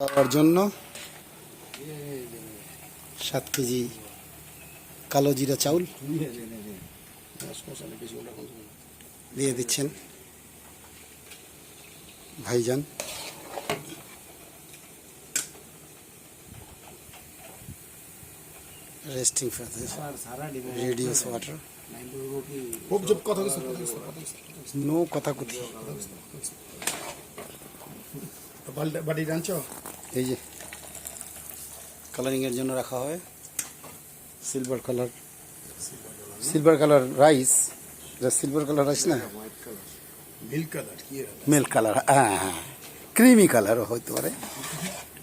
খাওয়ার জন্য সাত কেজি কালো জিরা চাউল দিয়ে দিচ্ছেন ভাইজান। Resting for radios water no কথা কুথি বাড়ি রাঞ্চ এই যে কালারিংয়ের জন্য রাখা হয়। Silver colour silver colour rice এটা সিলভার কালার রাইস না? মিল্ক কালার হ্যাঁ হ্যাঁ। ক্রিমি কালারও হইতে পারে।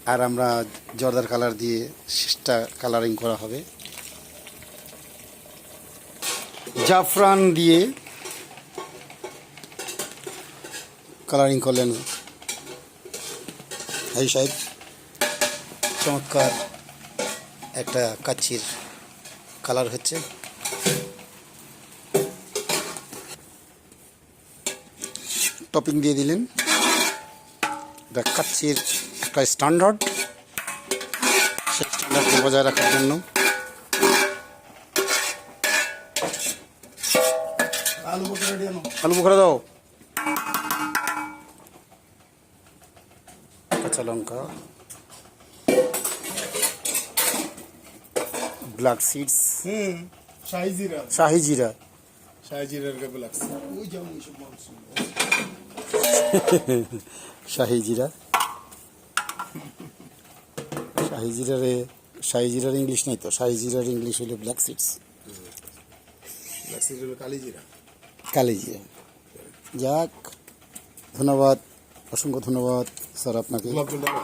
আর আমরা জর্দার কালার দিয়ে শেষটা কালারিং করা হবে। জাফরান দিয়ে কালারিং করলেন। এই সাহেব। চমৎকার একটা কাচ্চির কালার হচ্ছে টপিং দিয়ে দিলেন এটা কাচ্চির একটা স্ট্যান্ডার্ড সেই স্ট্যান্ডার্ডকে বজায় রাখার জন্য আলু বোখরা দাও কাঁচা লঙ্কা ব্ল্যাক সিডস হুম শাহি জিরা শাহি জিরা শাহি জিরার গাবে লাগছে ওই যেমন শাহি জিরা শাহি জিরারে শাহি জিরার ইংলিশ নাই তো? শাহি জিরার ইংলিশ হলো ব্ল্যাক সিডস হলো কালি জিরা। কালি জিরা। যাক ধন্যবাদ অসংখ্য ধন্যবাদ স্যার আপনাকে।